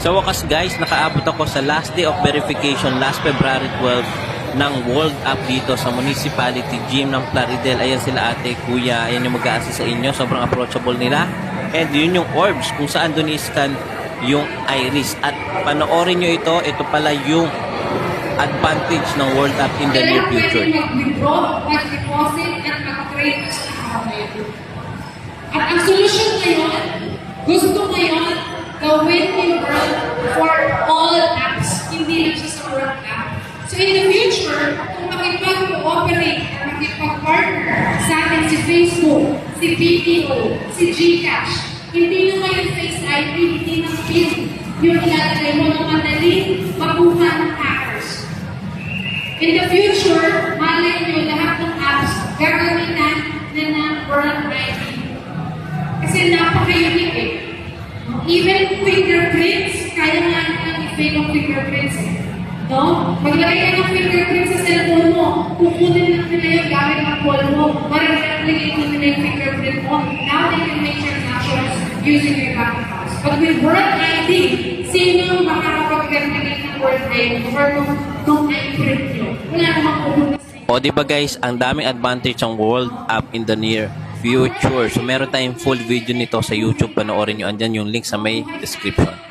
Sa wakas guys, nakaabot ako sa last day of verification last February 12 ng World Up dito sa Municipality Gym ng Plaridel. Ayan sila ate, kuya, ayan yung mag-a-assist sa inyo. Sobrang approachable nila. And yun yung orbs kung saan doon i-scan yung iris. At panoorin nyo ito, ito pala yung advantage ng World Up in the near future. Kaya. At ang solusyon ngayon, gusto ngayon, gawin yung World for all apps, hindi lang siya sa World app. So in the future, kung makipag-cooperate at makipag-partner sa atin si Facebook, si BPO, si Gcash, hindi naman yung Face ID, hindi na PIN yung ilalagay mo na madaling makuha ng hackers. In the future, malay nyo lahat ng apps gagamitan na ng World ID. Kasi napaka-unique eh. Even fingerprints, kaya nga natin i-fake ang fingerprints eh. No? Maglagay ka ng fingerprints sa cellphone mo, kukunin lang nila yung gamit ang call mo, mararapligate mo nila yung fingerprint mo. Now they can make transactions using your bank accounts. But with World ID, sino ang makakapag-replicate ng World ID or nung, nung i-print nyo? Wala namang pupunta. O di guys, ang daming advantage ng World Up in the near future. So meron tayong full video nito sa YouTube. Panoorin nyo. Andyan yung link sa may description.